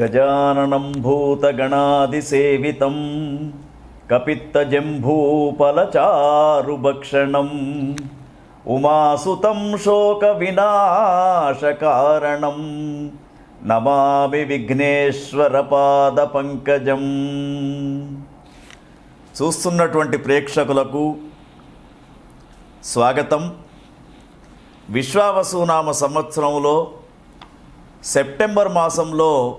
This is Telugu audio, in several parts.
గజాననం భూతగణాదిసేవితం కపిత్తజంభూపలచారుభక్షణం ఉమాసుతం శోక వినాశకారణం నమామి విఘ్నేశ్వర పాద పంకజం చూస్తున్నటువంటి ప్రేక్షకులకు స్వాగతం. విశ్వావసునామ సంవత్సరంలో సెప్టెంబర్ మాసంలో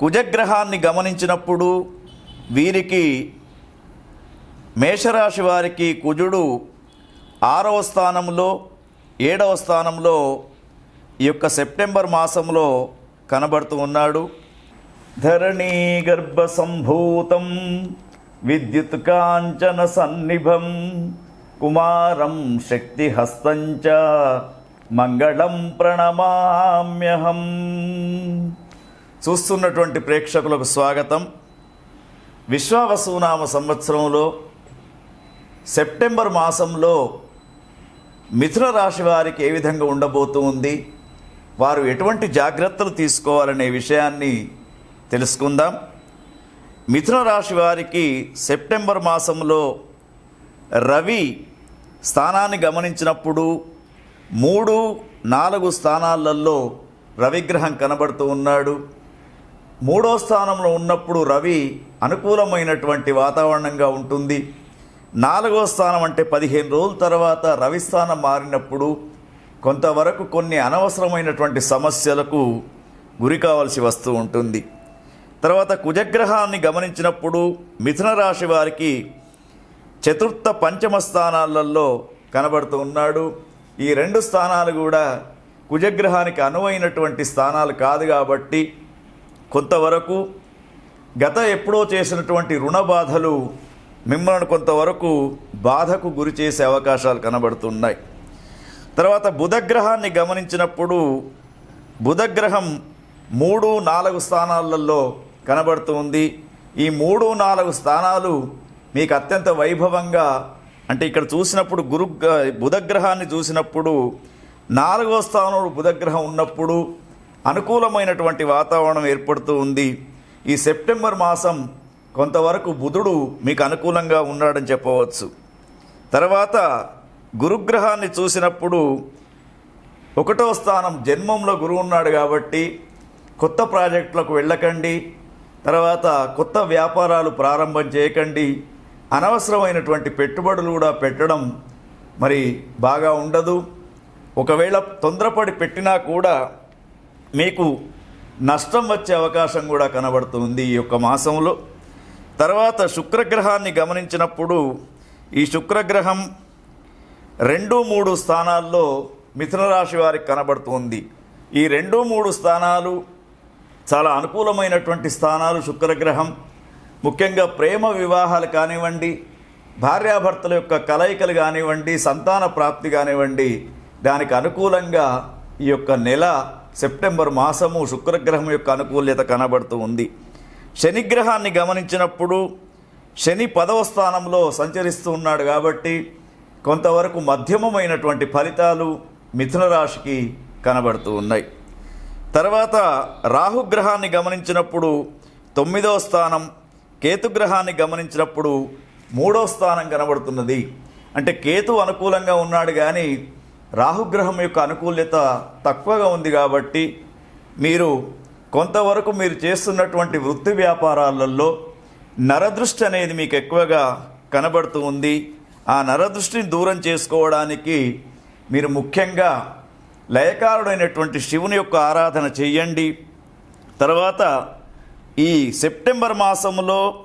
కుజగ్రహాన్ని గమనించినప్పుడు వీరికి మేషరాశి వారికి కుజుడు ఆరవ స్థానంలో ఏడవ స్థానంలో ఈ యొక్క సెప్టెంబర్ మాసంలో కనబడుతూ ఉన్నాడు. ధరణీ గర్భ సంభూతం విద్యుత్ కాంచన సన్నిభం కుమారం శక్తిహస్తంచ మంగళం ప్రణమామ్యహం. చూస్తున్నటువంటి ప్రేక్షకులకు స్వాగతం. విశ్వావసునామ సంవత్సరంలో సెప్టెంబర్ మాసంలో మిథున రాశి వారికి ఏ విధంగా ఉండబోతూ ఉంది వారు ఎటువంటి జాగ్రత్తలు తీసుకోవాలనే విషయాన్ని తెలుసుకుందాం. మిథున రాశి వారికి సెప్టెంబర్ మాసంలో రవి స్థానాన్ని గమనించినప్పుడు మూడు నాలుగు స్థానాలలో రవిగ్రహం కనబడుతూ ఉన్నాడు. మూడో స్థానంలో ఉన్నప్పుడు రవి అనుకూలమైనటువంటి వాతావరణంగా ఉంటుంది. నాలుగో స్థానం అంటే పదిహేను రోజుల తర్వాత రవి స్థానం మారినప్పుడు కొంతవరకు కొన్ని అనవసరమైనటువంటి సమస్యలకు గురి కావాల్సి వస్తూ ఉంటుంది. తర్వాత కుజగ్రహాన్ని గమనించినప్పుడు మిథున రాశి వారికి చతుర్థ పంచమ స్థానాలలో కనబడుతూ ఉన్నాడు. ఈ రెండు స్థానాలు కూడా కుజగ్రహానికి అనువైనటువంటి స్థానాలు కాదు కాబట్టి కొంతవరకు గత ఎప్పుడో చేసినటువంటి రుణ బాధలు మిమ్మల్ని కొంతవరకు బాధకు గురి చేసే అవకాశాలు కనబడుతున్నాయి. తర్వాత బుధగ్రహాన్ని గమనించినప్పుడు బుధగ్రహం మూడు నాలుగు స్థానాలలో కనబడుతుంది ఈ మూడు నాలుగు స్థానాలు మీకు అత్యంత వైభవంగా అంటే ఇక్కడ చూసినప్పుడు గురు బుధగ్రహాన్ని చూసినప్పుడు నాలుగో స్థానంలో బుధగ్రహం ఉన్నప్పుడు అనుకూలమైనటువంటి వాతావరణం ఏర్పడుతూ ఉంది. ఈ సెప్టెంబర్ మాసం కొంతవరకు బుధుడు మీకు అనుకూలంగా ఉన్నాడని చెప్పవచ్చు. తర్వాత గురుగ్రహాన్ని చూసినప్పుడు ఒకటో స్థానం జన్మంలో గురువు ఉన్నాడు కాబట్టి కొత్త ప్రాజెక్టులకు వెళ్ళకండి. తర్వాత కొత్త వ్యాపారాలు ప్రారంభం చేయకండి. అనవసరమైనటువంటి పెట్టుబడులు కూడా పెట్టడం మరి బాగా ఉండదు. ఒకవేళ తొందరపడి పెట్టినా కూడా మీకు నష్టం వచ్చే అవకాశం కూడా కనబడుతుంది ఈ యొక్క మాసంలో. తర్వాత శుక్రగ్రహాన్ని గమనించినప్పుడు ఈ శుక్రగ్రహం రెండు మూడు స్థానాల్లో మిథున రాశి వారికి కనబడుతుంది. ఈ రెండు మూడు స్థానాలు చాలా అనుకూలమైనటువంటి స్థానాలు శుక్రగ్రహం. ముఖ్యంగా ప్రేమ వివాహాలు కానివ్వండి భార్యాభర్తల యొక్క కలయికలు కానివ్వండి సంతాన ప్రాప్తి కానివ్వండి దానికి అనుకూలంగా ఈ యొక్క నెల సెప్టెంబర్ మాసము శుక్రగ్రహం యొక్క అనుకూల్యత కనబడుతూ ఉంది. శనిగ్రహాన్ని గమనించినప్పుడు శని పదవ స్థానంలో సంచరిస్తూ ఉన్నాడు కాబట్టి కొంతవరకు మధ్యమమైనటువంటి ఫలితాలు మిథున రాశికి కనబడుతూ ఉన్నాయి. తర్వాత రాహుగ్రహాన్ని గమనించినప్పుడు తొమ్మిదవ స్థానం కేతుగ్రహాన్ని గమనించినప్పుడు మూడో స్థానం కనబడుతున్నది. అంటే కేతు అనుకూలంగా ఉన్నాడు కానీ రాహుగ్రహం యొక్క అనుకూల్యత తక్కువగా ఉంది కాబట్టి మీరు కొంతవరకు మీరు చేస్తున్నటువంటి వృత్తి వ్యాపారాలలో నరదృష్టి అనేది మీకు ఎక్కువగా కనబడుతూ ఉంది. ఆ నరదృష్టిని దూరం చేసుకోవడానికి మీరు ముఖ్యంగా లయకారుడైనటువంటి శివుని యొక్క ఆరాధన చెయ్యండి. తర్వాత ఈ సెప్టెంబర్ మాసంలో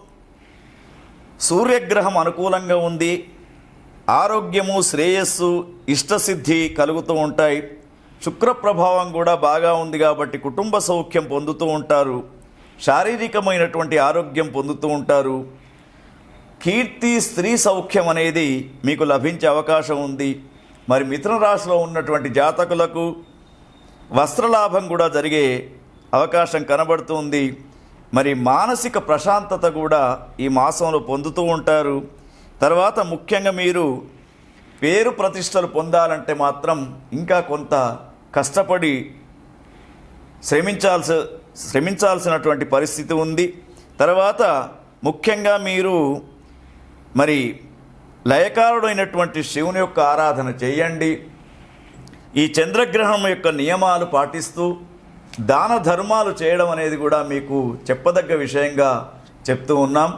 సూర్యగ్రహం అనుకూలంగా ఉంది. ఆరోగ్యము శ్రేయస్సు ఇష్టసిద్ధి కలుగుతూ ఉంటాయి. శుక్ర ప్రభావం కూడా బాగా ఉంది కాబట్టి కుటుంబ సౌఖ్యం పొందుతూ ఉంటారు. శారీరకమైనటువంటి ఆరోగ్యం పొందుతూ ఉంటారు. కీర్తి స్త్రీ సౌఖ్యం అనేది మీకు లభించే అవకాశం ఉంది. మరి మిథున రాశిలో ఉన్నటువంటి జాతకులకు వస్త్రలాభం కూడా జరిగే అవకాశం కనబడుతుంది మరి మానసిక ప్రశాంతత కూడా ఈ మాసంలో పొందుతూ ఉంటారు. తర్వాత ముఖ్యంగా మీరు పేరు ప్రతిష్టలు పొందాలంటే మాత్రం ఇంకా కొంత కష్టపడి శ్రమించాల్సి శ్రమించాల్సినటువంటి పరిస్థితి ఉంది. తర్వాత ముఖ్యంగా మీరు మరి లయకారుడైనటువంటి శివుని యొక్క ఆరాధన చేయండి. ఈ చంద్రగ్రహణం యొక్క నియమాలు పాటిస్తూ దాన ధర్మాలు చేయడం అనేది కూడా మీకు చెప్పదగ్గ విషయంగా చెప్తూ ఉన్నాం.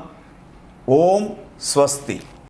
ఓం સ્વસ્તી.